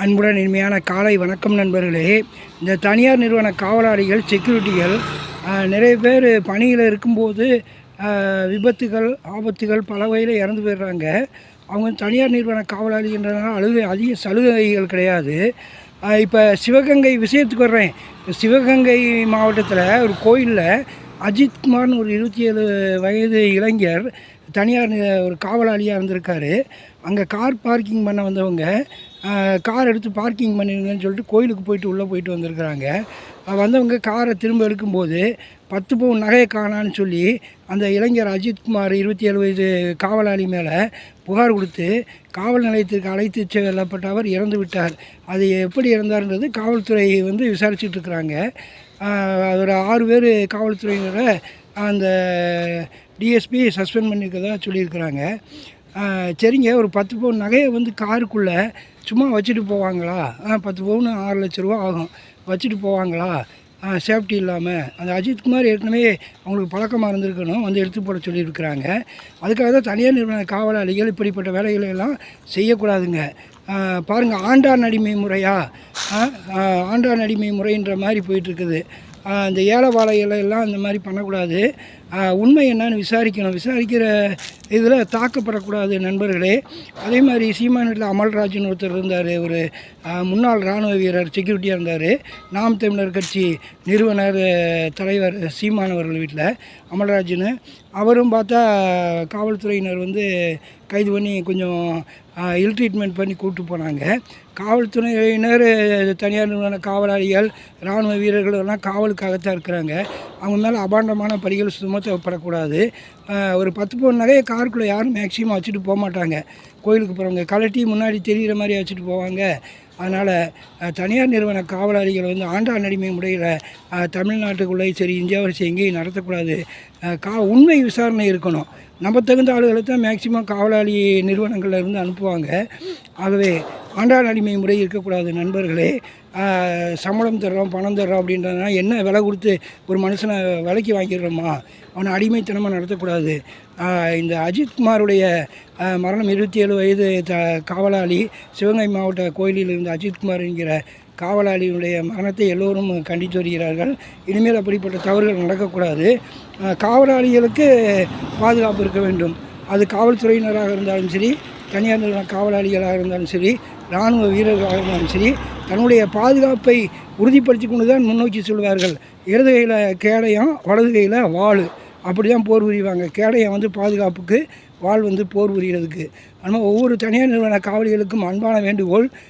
அன்புடன் இனிமையான காலை வணக்கம் நண்பர்களே. இந்த தனியார் நிறுவன காவலாளிகள் செக்யூரிட்டிகள் நிறைய பேர் பணியில் இருக்கும்போது விபத்துகள் ஆபத்துகள் பல வகையில் இறந்து போயிடுறாங்க. அவங்க தனியார் நிறுவன காவலாளின்றதுனால அழுகை அதிக சலுகைகள் கிடையாது. இப்போ சிவகங்கை விஷயத்துக்கு வர்றேன். இப்போ சிவகங்கை மாவட்டத்தில் ஒரு கோயிலில் அஜித்குமார்னு ஒரு இருபத்தி ஏழு வயது இளைஞர் தனியார் ஒரு காவலாளியாக இருந்திருக்காரு. அங்கே கார் பார்க்கிங் பண்ண வந்தவங்க கார் எடுத்து பார்க்கிங் பண்ணிடுங்கன்னு சொல்லிட்டு கோயிலுக்கு போயிட்டு உள்ளே போயிட்டு வந்திருக்கிறாங்க. வந்தவங்க காரை திரும்ப எடுக்கும்போது பத்து பவுன் நகையை காணான்னு சொல்லி அந்த இளைஞர் அஜித்குமார் இருபத்தி ஏழு வயது காவலாளி மேலே புகார் கொடுத்து காவல் நிலையத்திற்கு அழைத்து செல்லப்பட்ட அவர் இறந்து விட்டார். அது எப்படி இறந்தார்ன்றது காவல்துறை வந்து விசாரிச்சுட்டு இருக்கிறாங்க. ஆஹ் ஒரு ஆறு பேர் காவல்துறையினரை அந்த டிஎஸ்பி சஸ்பெண்ட் பண்ணியிருக்கதா சொல்லியிருக்கிறாங்க. சரிங்க ஒரு பத்து பவுன் நகையை வந்து காருக்குள்ளே சும்மா வச்சுட்டு போவாங்களா? ஆ பத்து பவுன் ஆறு லட்ச ரூபா ஆகும். வச்சுட்டு போவாங்களா? சேஃப்டி இல்லாமல் அந்த அஜித்குமார் ஏற்கனவே அவங்களுக்கு பழக்கமாக இருந்திருக்கணும் வந்து எடுத்து போட சொல்லியிருக்கிறாங்க. அதுக்காக தான் தனியார் நிறுவன காவலாளிகள் இப்படிப்பட்ட வேலைகளை எல்லாம் செய்யக்கூடாதுங்க. பாருங்கள் ஆண்டான் அடிமை முறையா? ஆண்டான் அடிமை முறைன்ற மாதிரி போயிட்டுருக்குது இந்த ஏலவாழைகளை எல்லாம் இந்த மாதிரி பண்ணக்கூடாது. உண்மை என்னன்னு விசாரிக்கணும். விசாரிக்கிற இதில் தாக்கப்படக்கூடாது நண்பர்களே. அதே மாதிரி சீமானில் அமல்ராஜ்னு ஒருத்தர் இருந்தார். ஒரு முன்னாள் இராணுவ வீரர் செக்யூரிட்டியாக இருந்தார். நாம் தமிழர் கட்சி நிறுவனர் தலைவர் சீமான் அவர்கள் வீட்டில் அமல்ராஜ்னு. அவரும் பார்த்தா காவல்துறையினர் வந்து கைது பண்ணி கொஞ்சம் இல் ட்ரீட்மெண்ட் பண்ணி கூப்பிட்டு போனாங்க. காவல்துறையினர் தனியார் நிறுவன காவலாளிகள் இராணுவ வீரர்கள் எல்லாம் காவலுக்காகத்தான் இருக்கிறாங்க. அவங்க மேலே அபாண்டமான படிகள் சுமத்தப்படக்கூடாது ஒரு பத்து பவுன் நகையை காருக்குள்ளே யாரும் மேக்ஸிமம் வச்சுட்டு போக மாட்டாங்க. கோயிலுக்கு போகிறவங்க கலட்டி முன்னாடி தெரிகிற மாதிரி வச்சுட்டு போவாங்க. அதனால் தனியார் நிறுவன காவலாளிகள் வந்து ஆண்டா அடிமை முறையில் தமிழ்நாட்டுக்குள்ளேயும் சரி இந்தியாவில் சரி எங்கேயும் நடத்தக்கூடாது. கா உண்மை விசாரணை இருக்கணும். நம்ம தகுந்த ஆளுகளை தான் மேக்சிமம் காவலாளி நிறுவனங்களில் இருந்து அனுப்புவாங்க. ஆகவே ஆண்டாள் அடிமை முறை இருக்கக்கூடாது நண்பர்களே. சம்பளம் தர்றோம் பணம் தர்றோம் அப்படின்றதுனா என்ன விலை கொடுத்து ஒரு மனுஷனை விலைக்கு வாங்கிடுறோமா? அவனை அடிமைத்தனமாக நடத்தக்கூடாது. இந்த அஜித்குமாருடைய மரணம் இருபத்தி ஏழு வயது த காவலாளி சிவகங்கை மாவட்ட கோயிலில் இருந்த அஜித்குமார் என்கிற காவலாளியுடைய மரணத்தை எல்லோரும் கண்டித்து வருகிறார்கள். இனிமேல் அப்படிப்பட்ட தவறுகள் நடக்கக்கூடாது. காவலாளிகளுக்கு பாதுகாப்பு இருக்க வேண்டும். அது காவல்துறையினராக இருந்தாலும் சரி தனியார் நிறுவன காவலாளிகளாக இருந்தாலும் சரி இராணுவ வீரர்களாக இருந்தாலும் சரி தன்னுடைய பாதுகாப்பை உறுதிப்படுத்தி கொண்டு தான் முன்னோக்கி சொல்வார்கள். இடது கையில் கேடயம் வலது கையில் வாள். அப்படி தான் போர் புரிவாங்க. கேடயம் வந்து பாதுகாப்புக்கு வாள் வந்து போர் புரிகிறதுக்கு. ஆனால் ஒவ்வொரு தனியார் நிறுவன காவலிகளுக்கும் அன்பான வேண்டுகோள்.